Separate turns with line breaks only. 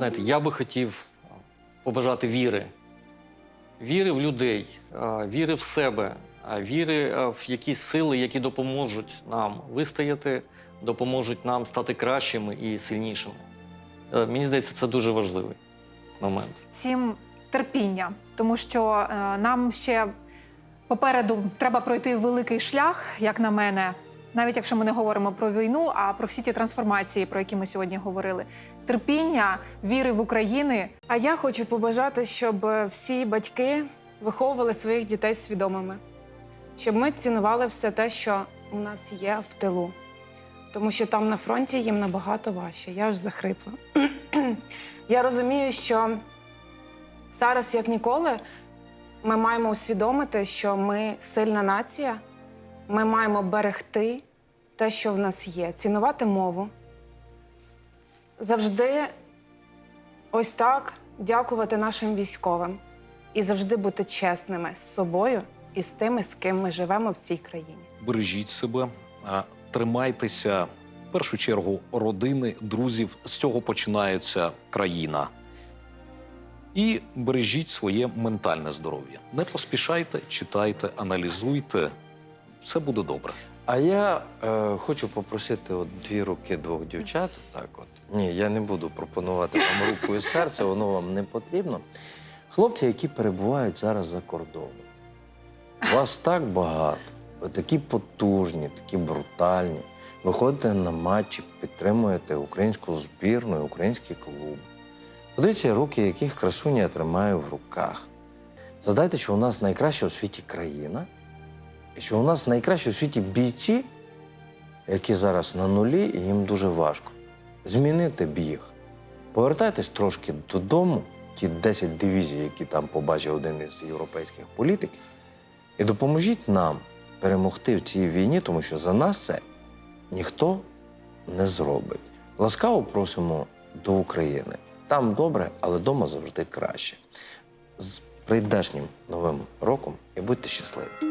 знаєте, я би хотів побажати віри. Віри в людей, віри в себе, віри в якісь сили, які допоможуть нам вистояти, допоможуть нам стати кращими і сильнішими. Е, Мені здається, це дуже важливий момент.
Всім терпіння, тому що е, нам ще попереду треба пройти великий шлях, як на мене, навіть якщо ми не говоримо про війну, а про всі ті трансформації, про які ми сьогодні говорили. Терпіння, віри в Україну.
А я хочу побажати, щоб всі батьки виховували своїх дітей свідомими, щоб ми цінували все те, що у нас є в тилу. Тому що там на фронті їм набагато важче. Я аж захрипла. я розумію, що зараз, як ніколи, ми маємо усвідомити, що ми сильна нація, ми маємо берегти те, що в нас є, цінувати мову. Завжди ось так дякувати нашим військовим і завжди бути чесними з собою і з тими, з ким ми живемо в цій країні.
бережіть себе, тримайтеся в першу чергу родини, друзів. З цього починається країна. І бережіть своє ментальне здоров'я. Не поспішайте, читайте, аналізуйте. Все буде добре.
А я е, хочу попросити от дві руки двох дівчат. Так, от ні, я не буду пропонувати вам руку і серце, воно вам не потрібно. Хлопці, які перебувають зараз за кордоном. Вас так багато, ви такі потужні, такі брутальні. Виходите на матчі, підтримуєте українську збірну, і український клуб. Подивіться, руки, яких красуні я тримаю в руках. Задайте, що у нас найкраща у світі країна, що у нас найкращі у світі бійці, які зараз на нулі, і їм дуже важко. Змінити біг. Повертайтесь трошки додому, ті 10 дивізій, які там побачив один із європейських політиків, і допоможіть нам перемогти в цій війні, тому що за нас це ніхто не зробить. Ласкаво просимо до України. Там добре, але вдома завжди краще. З прийдешнім новим роком і будьте щасливі!